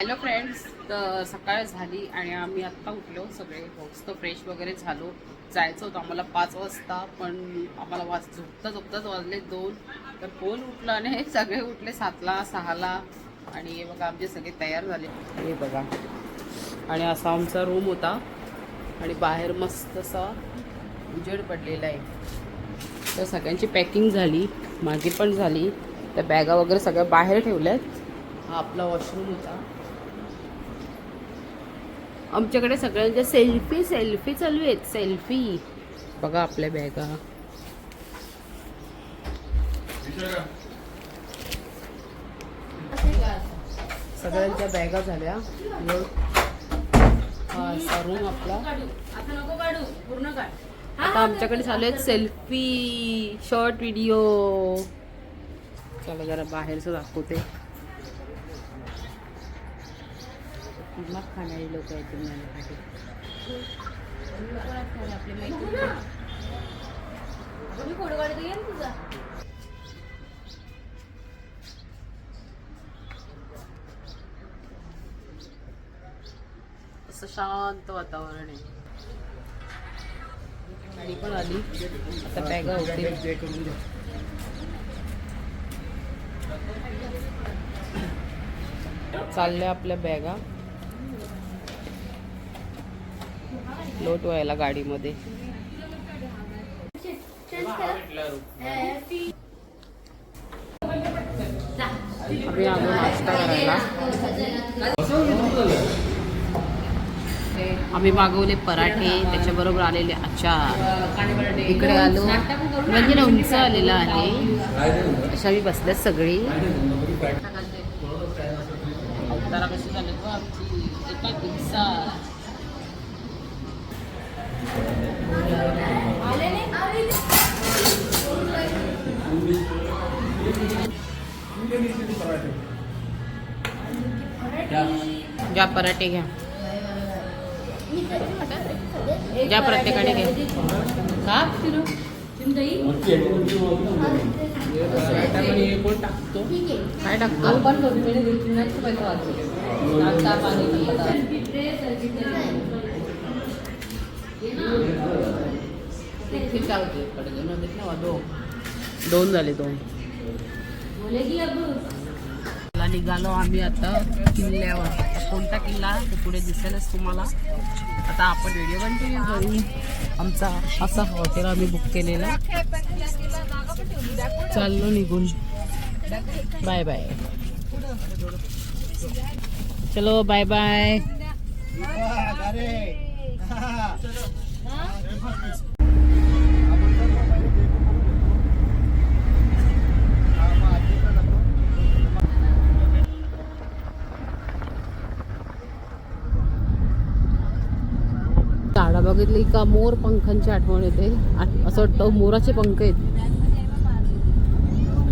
Hello friends तर सकाळ झाली आणि आम्ही आत्ता उठलो सगळे. मस्त फ्रेश वगैरे झालो. जायचं होतं आम्हाला पाच वाजता पण आम्हाला वाज झोपता झोपताच वाजले दोन. तर कोण उठलं आणि सगळे उठले सातला सहाला. आणि हे बघा आमचे सगळे तयार झाले. हे बघा. आणि असा आमचा रूम होता. आणि बाहेर मस्त असा उजेड पडलेला आहे. तर सगळ्यांची पॅकिंग झाली माझी पण झाली. त्या बॅगा वगैरे सगळ्या बाहेर ठेवल्यात. हा आपला वॉशरूम होता. आमच्याकडे सगळ्यांच्या सेल्फी सेल्फी चालू आहेत. सेल्फी बघा आपल्या बॅगा सगळ्यांच्या बॅगा झाल्या. वर. असा रूम आपला. आता आमच्याकडे चालू आहेत सेल्फी शॉर्ट व्हिडिओ चला जरा बाहेरचं दाखवते. मग खाणारी लोक आहेत तुम्ही माझ्यासाठी. आपली मैत्रीण मी फोटो काढते येईल तुझा. असं शांत वातावरण आहे. आणि पण आली. आता बॅगा होते चालल्या आपल्या बॅगा लोट व्हायला गाडीमध्ये. आम्ही आलो नाश्ता करायला. आम्ही मागवले पराठे त्याच्याबरोबर आलेले अचार. इकडे आलो. म्हणजे ना उंच आलेला आहे. अशा मी बसल्यात सगळी. अवतारा कशी झाली Magbagsak. ज्या पराठे घ्या ज्या प्रत्येकाने घ्या का काय टाकतो? दोन झाले दोन. निघालो आम्ही आता किल्ल्यावर. आता कोणता किल्ला? ते पुढे दिसेलच तुम्हाला. आता आपण व्हिडिओ कंटिन्यू करू. आमचा असा हॉटेल आम्ही बुक केलेला. चाललो निघून. बाय बाय चलो बाय बाय झाडं बघितली का मोर पंखांची आठवण येते. असं वाटतं मोराचे पंख आहेत.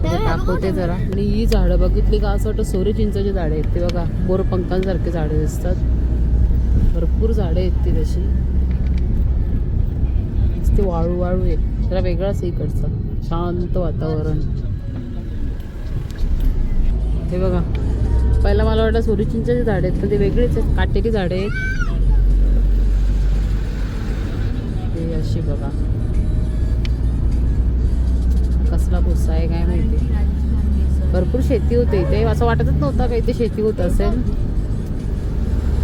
ते दाखवते जरा. आणि ही झाडं बघितली का असं वाटतं सोरे चिंचाची झाडं आहेत ते बघा. मोर पंखांसारखे झाडं दिसतात. भरपूर झाडं आहेत ती तशी. नुसती वाळू वाळू आहे. जरा वेगळाच इकडचं. शांत वातावरण. हे बघा. पहिला मला वाटलं सोरी चिंचाची झाडं आहेत पण ते वेगळेच आहेत. काटेरी झाडं आहेत हे अशी बघा. कसला भुस्सा आहे काय माहिती? भरपूर शेती होते इथे. असं वाटतच नव्हतं का इथे शेती होत असेल?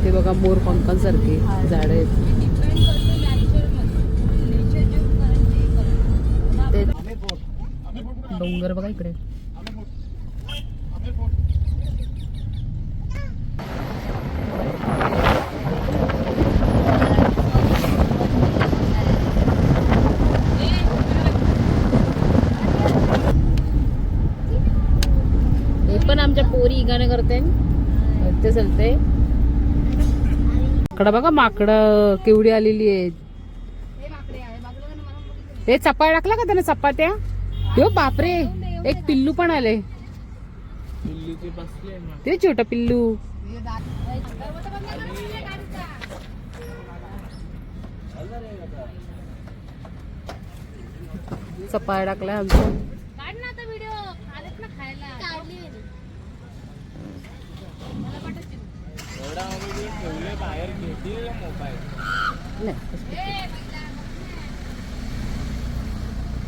ते बघा मोर पंखांसारखी झाड आहेत. डोंगर बघा इकडे. नृत्य माकडं बघा माकडं केवढी आलेली आहेत. हे चपाळ टाकला का त्यानं चपात्या? हो बापरे एक पिल्लू पण आले. ते छोट पिल्लू. चपाय टाकलाय आमचं काढ ना आता व्हिडिओ आलेत ना खायला काढली मला पाठवशील ठेवले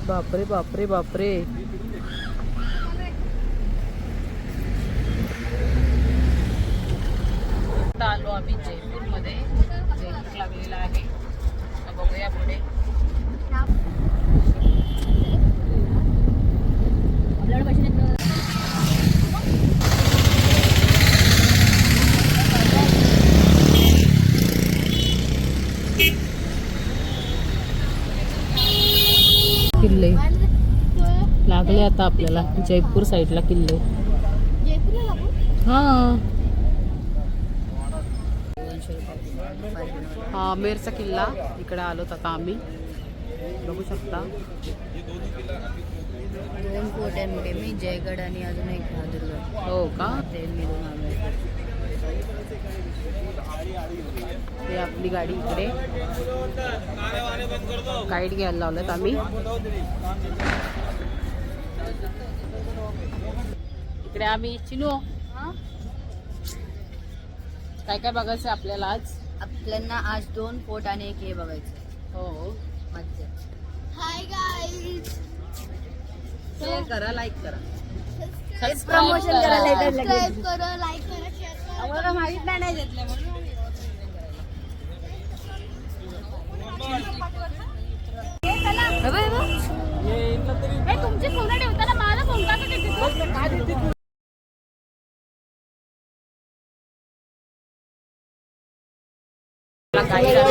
बापरे बापरे बापरे. आलो आम्ही जयपूरमध्ये. जयपूर लागलेला आहे. बघूया पुढे किल्ले लागले आता आपल्याला जयपूर साईडला किल्ले. हा. हा आमेरचा किल्ला. इकडे आलोत आता आम्ही. बघू शकता. दोन कोट्यांमध्ये मी जयगड आणि अजून एक बहादूरगड हो का? ते मी दोन आलो ते आपली गाडी इकडे. गाईड घ्यायला लावलेत आम्ही. इकडे आम्ही चिनू. काय काय बघायचं आपल्याला आज? आपल्याला आज दोन फोर्ट आणि एक हे बघायचं. हो. मज्जा. शेअर करा लाईक करा. प्रमोशन करा. later लगेच. आम्हाला माहीत नाही नाही घेतलं म्हणून. तुमचे फोन ठेवताना मला फोन का देते गाईड आता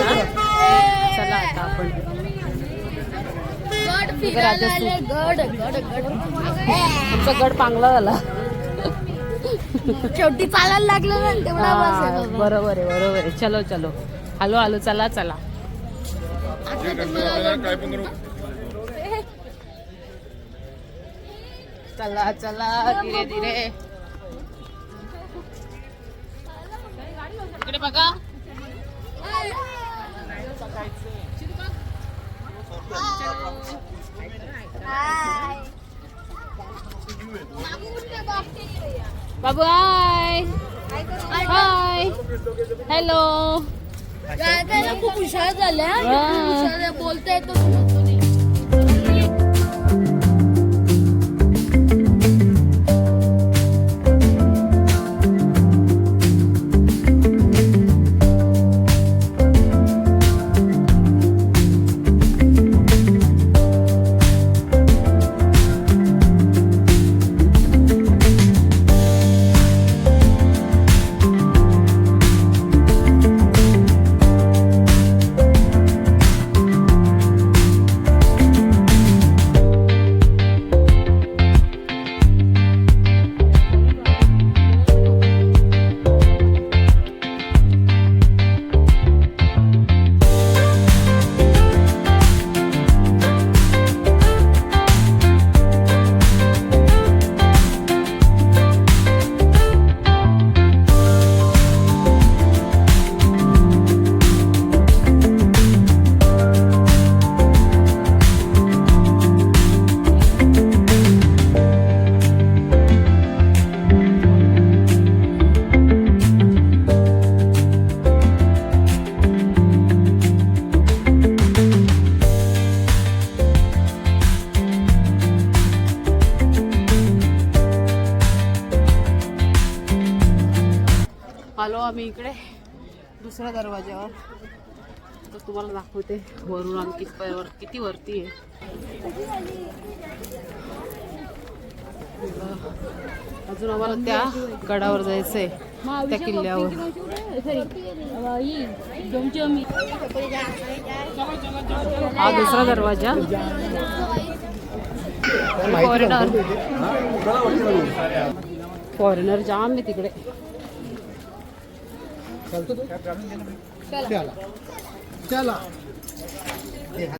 चला आता आपण गड फिरायला आले गड गड गड तुमचा गड पांगला झाला शेवटी चालायला लागलं ना तेवढा बस आहे बाबा. बरोबर आहे बरोबर आहे. चलो चलो. हॅलो हॅलो चला चला. आता तुम्हाला चला चला धीरे धीरे. इकडे बघा. बाबू हाय. हाय. हॅलो गायकायला खूप हुशार झाल्या बोलता येतो आलो आम्ही इकडे दुसऱ्या दरवाज्यावर. तर तुम्हाला दाखवते वरून आम्ही किती वर किती वरती आहे. अजून आम्हाला त्या गडावर जायचंय त्या किल्ल्यावर. हा दुसरा दरवाजा. फॉरेनर फॉरेनर जाम आहे तिकडे. चला।